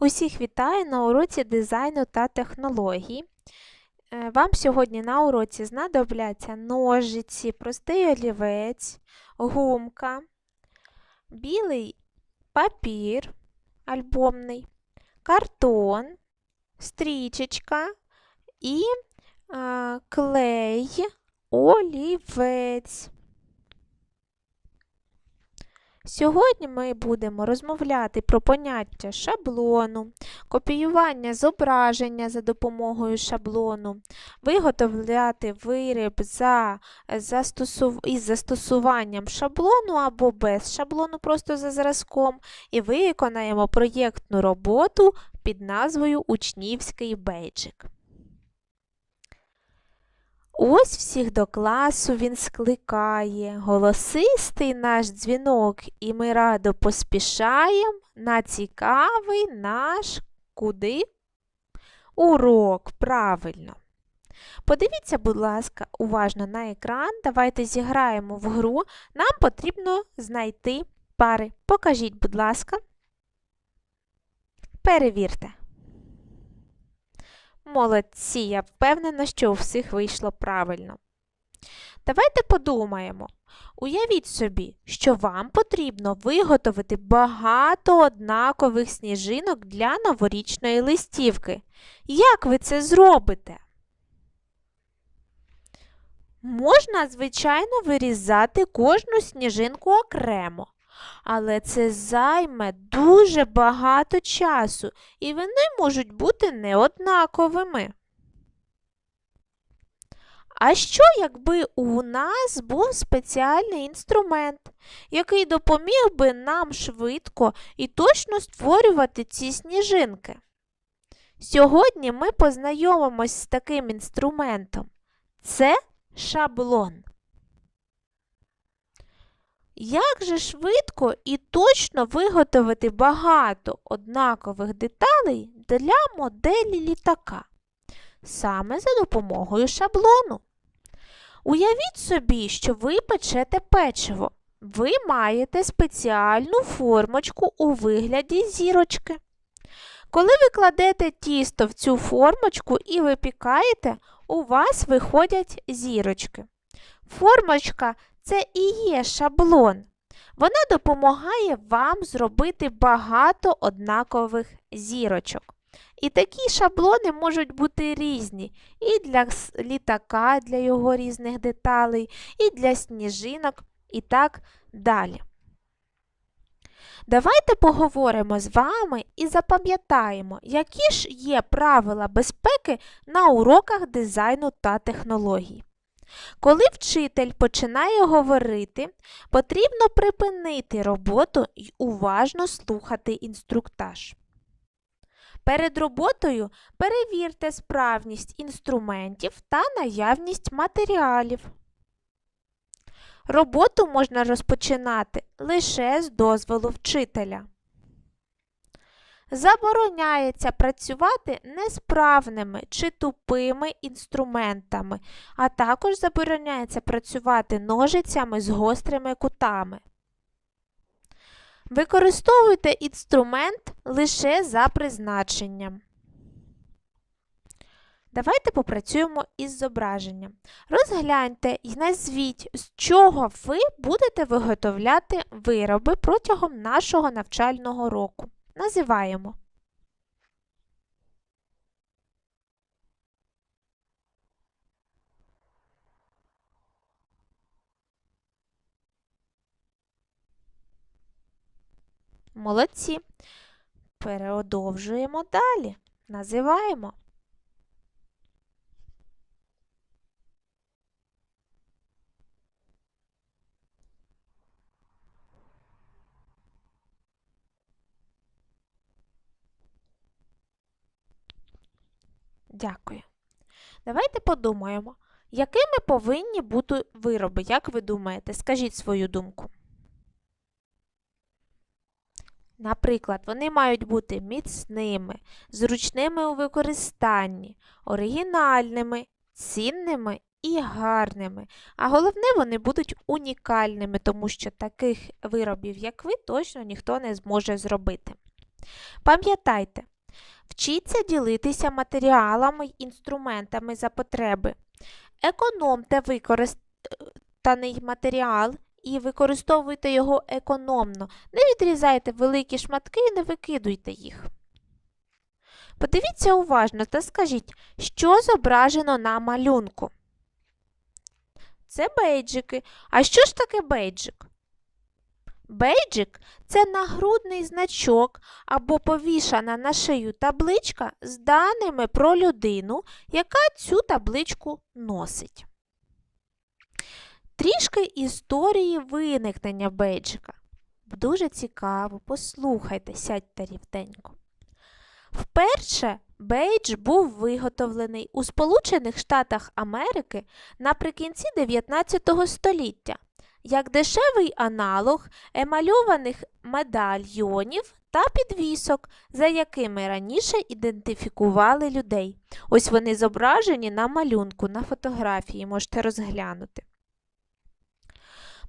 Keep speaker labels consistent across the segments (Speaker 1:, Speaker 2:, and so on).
Speaker 1: Усіх вітаю на уроці дизайну та технологій. Е, Вам сьогодні на уроці знадобляться ножиці, простий олівець, гумка, білий папір альбомний, картон, стрічечка і е, клей, олівець. Сьогодні ми будемо розмовляти про поняття шаблону, копіювання зображення за допомогою шаблону, виготовляти виріб за, застосув... із застосуванням шаблону або без шаблону, просто за зразком, і виконаємо проєктну роботу під назвою Учнівський бейджик. Ось всіх до класу він скликає, голосистий наш дзвінок, і ми радо поспішаєм на цікавий наш куди? Урок, правильно. Подивіться, будь ласка, уважно на екран. Давайте зіграємо в гру. Нам потрібно знайти пари. Покажіть, будь ласка. Перевірте. Молодці, я впевнена, що у всіх вийшло правильно. Давайте подумаємо. Уявіть собі, що вам потрібно виготовити багато однакових сніжинок для новорічної листівки. Як ви це зробите? Можна, звичайно, вирізати кожну сніжинку окремо, але це займе дуже багато часу, і вони можуть бути неоднаковими. А що, якби у нас був спеціальний інструмент, який допоміг би нам швидко і точно створювати ці сніжинки? Сьогодні ми познайомимось з таким інструментом. Це шаблон. Як же швидко і точно виготовити багато однакових деталей для моделі літака? Саме за допомогою шаблону. Уявіть собі, що ви печете печиво. Ви маєте спеціальну формочку у вигляді зірочки. Коли ви кладете тісто в цю формочку і випікаєте, у вас виходять зірочки. Формочка це і є шаблон. Вона допомагає вам зробити багато однакових зірочок. І такі шаблони можуть бути різні і для літака, для його різних деталей, і для сніжинок, і так далі. Давайте поговоримо з вами і запам'ятаємо, які ж є правила безпеки на уроках дизайну та технологій. Коли вчитель починає говорити, потрібно припинити роботу і уважно слухати інструктаж. Перед роботою перевірте справність інструментів та наявність матеріалів. Роботу можна розпочинати лише з дозволу вчителя. Забороняється працювати несправними чи тупими інструментами, а також забороняється працювати ножицями з гострими кутами. Використовуйте інструмент лише за призначенням. Давайте попрацюємо із зображенням. Розгляньте і назвіть, з чого ви будете виготовляти вироби протягом нашого навчального року. Називаємо. Молодці. Переодовжуємо далі. Називаємо. Дякую. Давайте подумаємо, якими повинні бути вироби, як ви думаєте? Скажіть свою думку. Наприклад, вони мають бути міцними, зручними у використанні, оригінальними, цінними і гарними. А головне, вони будуть унікальними, тому що таких виробів, як ви, точно ніхто не зможе зробити. Пам'ятайте, вчіться ділитися матеріалами й інструментами за потреби. Економте використаний матеріал і використовуйте його економно. Не відрізайте великі шматки і не викидуйте їх. Подивіться уважно та скажіть, що зображено на малюнку. Це бейджики. А що ж таке бейджик? Бейджик це нагрудний значок або повішана на шию табличка з даними про людину, яка цю табличку носить. Трішки історії виникнення бейджика. Дуже цікаво, послухайте, сядьте рівненько. Вперше бейдж був виготовлений у Сполучених Штатах Америки наприкінці 19 століття як дешевий аналог емальованих медальйонів та підвісок, за якими раніше ідентифікували людей. Ось вони зображені на малюнку, на фотографії, можете розглянути.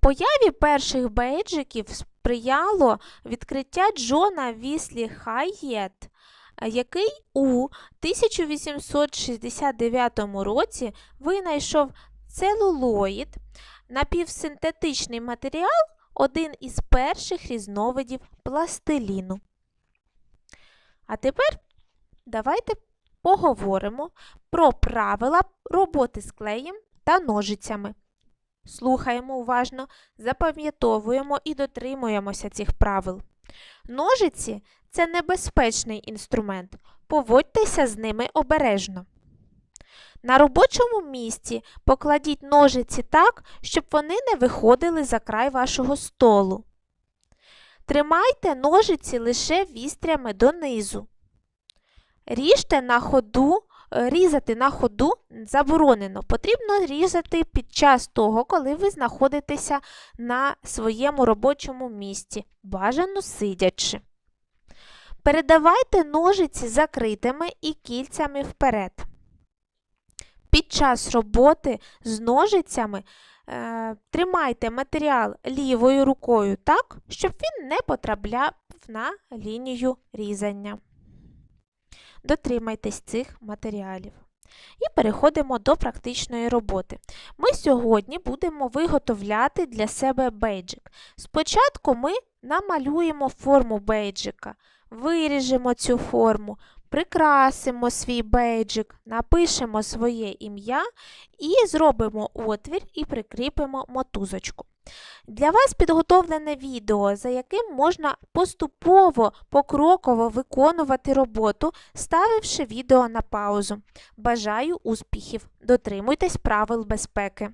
Speaker 1: Появі перших бейджиків сприяло відкриття Джона Віслі Хайєт, який у 1869 році винайшов целулоїд, напівсинтетичний матеріал один із перших різновидів пластиліну. А тепер давайте поговоримо про правила роботи з клеєм та ножицями. Слухаємо уважно, запам'ятовуємо і дотримуємося цих правил. Ножиці це небезпечний інструмент. Поводьтеся з ними обережно. На робочому місці покладіть ножиці так, щоб вони не виходили за край вашого столу. Тримайте ножиці лише вістрями донизу. Ріжте на ходу, різати на ходу заборонено. Потрібно різати під час того, коли ви знаходитеся на своєму робочому місці, бажано сидячи. Передавайте ножиці закритими і кільцями вперед. Під час роботи з ножицями е, тримайте матеріал лівою рукою так, щоб він не потрапляв на лінію різання. Дотримайтесь цих матеріалів. І переходимо до практичної роботи. Ми сьогодні будемо виготовляти для себе бейджик. Спочатку ми намалюємо форму бейджика, виріжемо цю форму, прикрасимо свій бейджик, напишемо своє ім'я і зробимо отвір і прикріпимо мотузочку. Для вас підготовлене відео, за яким можна поступово покроково виконувати роботу, ставивши відео на паузу. Бажаю успіхів! Дотримуйтесь правил безпеки!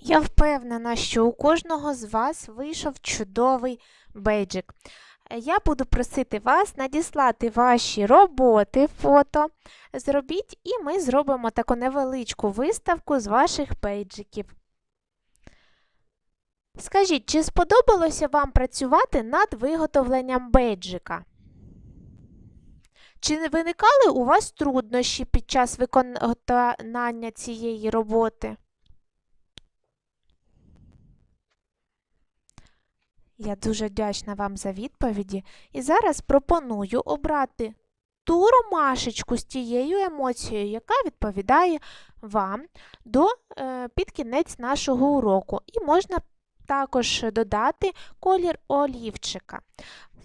Speaker 1: Я впевнена, що у кожного з вас вийшов чудовий бейджик. Я буду просити вас надіслати ваші роботи, фото. Зробіть, і ми зробимо таку невеличку виставку з ваших бейджиків. Скажіть, чи сподобалося вам працювати над виготовленням бейджика? Чи не виникали у вас труднощі під час виконання цієї роботи? Я дуже вдячна вам за відповіді і зараз пропоную обрати ту ромашечку з тією емоцією, яка відповідає вам до е, під кінець нашого уроку. І можна також додати колір олівчика.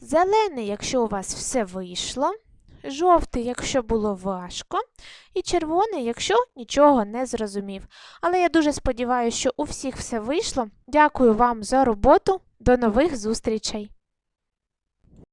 Speaker 1: Зелений, якщо у вас все вийшло, жовтий, якщо було важко, і червоний, якщо нічого не зрозумів. Але я дуже сподіваюся, що у всіх все вийшло. Дякую вам за роботу. До нових зустрічей!